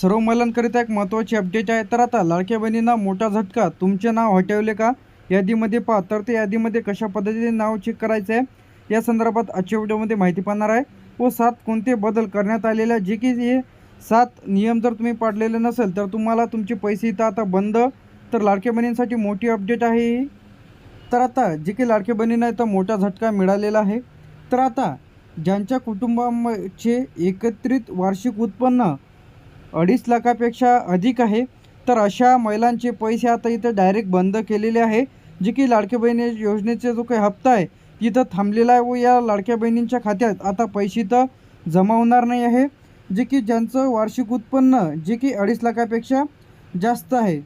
सर्व महिलांकरिता एक महत्त्वाची अपडेट आहे. तर आता लाडक्या बहिणींना मोठा झटका. तुमचे नाव हटवले का? यादीमध्ये पहा. तर ते यादीमध्ये कशा पद्धतीने नाव चेक करायचं आहे या संदर्भात आजच्या व्हिडिओमध्ये माहिती पाहणार आहे. व सात कोणते बदल करण्यात आलेले आहे जे की हे सात नियम जर तुम्ही पाडलेले नसेल तर तुम्हाला तुमचे पैसे इथं आता बंद. तर लाडक्या बहिणींसाठी मोठी अपडेट आहे ही. तर आता जे की लाडक्या बहिणींना इथं मोठा झटका मिळालेला आहे. तर आता ज्यांच्या कुटुंबाचे एकत्रित वार्षिक उत्पन्न अडीच लाखापेक्षा अधिक आहे. तर अशा महिलांचे पैसे आता इथं डायरेक्ट बंद केलेले आहे. जे की लाडक्या बहिणी योजनेचा जो काही हप्ता आहे तिथं थांबलेला आहे व या लाडक्या बहिणींच्या खात्यात आता पैसे तर जमा होणार नाही आहे. जे की ज्यांचं वार्षिक उत्पन्न जे की अडीच लाखापेक्षा जास्त आहे.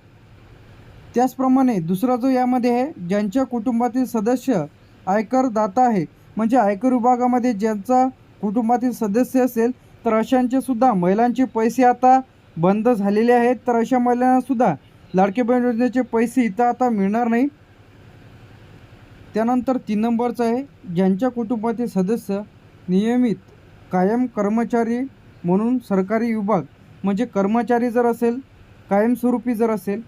त्याचप्रमाणे दुसरा जो यामध्ये आहे ज्यांच्या कुटुंबातील सदस्य आयकर दाता आहे म्हणजे आयकर विभागामध्ये ज्यांचा कुटुंबातील सदस्य असेल तर अशांचे सुद्धा महिलांचे पैसे आता बंद झालेले आहेत. तर अशा महिलांनासुद्धा लाडके बहीण योजनेचे पैसे इथं आता मिळणार नाही. त्यानंतर तीन नंबरचं आहे. ज्यांच्या कुटुंबातील सदस्य नियमित कायम कर्मचारी म्हणून सरकारी विभाग म्हणजे कर्मचारी जर असेल कायमस्वरूपी जर असेल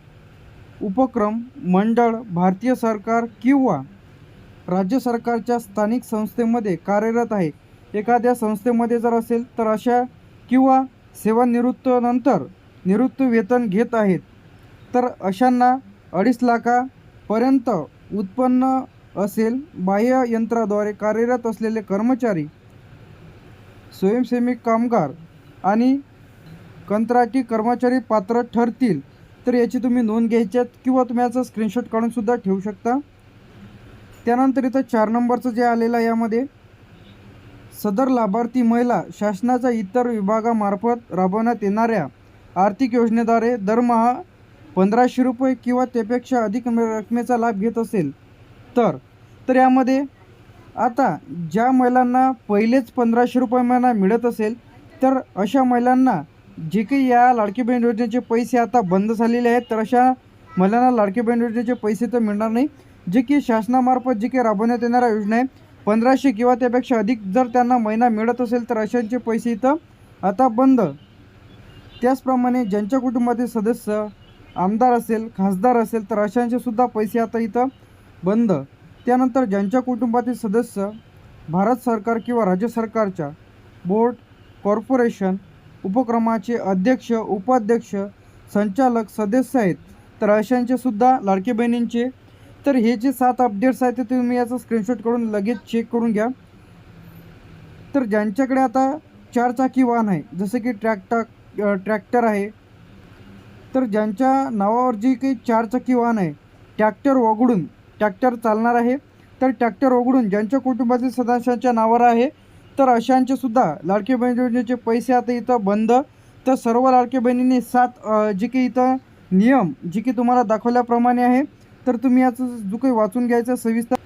उपक्रम मंडळ भारतीय सरकार किंवा राज्य सरकारच्या स्थानिक संस्थेमध्ये कार्यरत आहे एखाद्या संस्थेमध्ये जर असेल तर अशा किंवा सेवानिवृत्तीनंतर निवृत्ती वेतन घेत आहेत तर अशांना अडीच लाखापर्यंत उत्पन्न असेल. बाह्य यंत्राद्वारे कार्यरत असलेले कर्मचारी स्वयंसेवी कामगार आणि कंत्राटी कर्मचारी पात्र ठरतील तर याची तुम्ही नोंद घ्यायच्यात किंवा तुम्ही याचा स्क्रीनशॉट काढूनसुद्धा ठेवू शकता. त्यानंतर इथं चार नंबरचं जे आलेलं आहे यामध्ये सदर लाभार्थी महिला शासनाच्या इतर विभागामार्फत राबवण्यात येणाऱ्या आर्थिक योजनेद्वारे दरमहा पंधराशे रुपये किंवा त्यापेक्षा अधिक रकमेचा लाभ घेत असेल. तर तर यामध्ये आता ज्या महिलांना पहिलेच पंधराशे रुपये महिना मिळत असेल तर अशा महिलांना जे काही या लाडकी बहीण योजनेचे पैसे आता बंद झालेले आहेत तर अशा महिलांना लाडकी बहीण योजनेचे पैसे तर मिळणार नाही. जे की शासनामार्फत जे काही राबवण्यात येणाऱ्या योजना आहे पंधराशे किंवा त्यापेक्षा अधिक जर त्यांना महिना मिळत असेल तर अशांचे पैसे इथं आता बंद. त्याचप्रमाणे ज्यांच्या कुटुंबातील सदस्य आमदार असेल खासदार असेल तर अशांचे सुद्धा पैसे आता इथं बंद. त्यानंतर ज्यांच्या कुटुंबातील सदस्य भारत सरकार किंवा राज्य सरकारच्या बोर्ड कॉर्पोरेशन उपक्रमाचे अध्यक्ष उपाध्यक्ष संचालक सदस्य आहेत तर अशांचे सुद्धा लाडके बहिणींचे तर हे जे सात अपडेट्स आहेत ते तुम्ही याचा स्क्रीनशॉट करून लगेच चेक करून घ्या. तर ज्यांच्याकडे आता चारचाकी वाहन आहे जसं की ट्रॅक्टर ट्रॅक्टर आहे तर ज्यांच्या नावावर जी काही चारचाकी वाहन आहे ट्रॅक्टर वगळून ट्रॅक्टर चालणार आहे. तर ट्रॅक्टर वगळून ज्यांच्या कुटुंबातील सदस्यांच्या नावावर आहे तर अशांचे सुद्धा लाडके बहीण योजनेचे पैसे आता इथं बंद. तर सर्व लाडके बहिणींनी सात जे काही इथं नियम जे की तुम्हाला दाखवल्याप्रमाणे आहे तर तुम्ही याचं जो काही वाचून घ्यायचं सविस्तर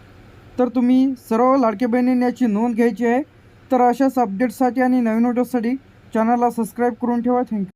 तर तुम्ही सर्व लाडके बहिणींनी याची नोंद घ्यायची आहे. तर अशाच अपडेट्ससाठी आणि नवीन व्हिडिओसाठी चॅनलला सबस्क्राईब करून ठेवा. थँक्यू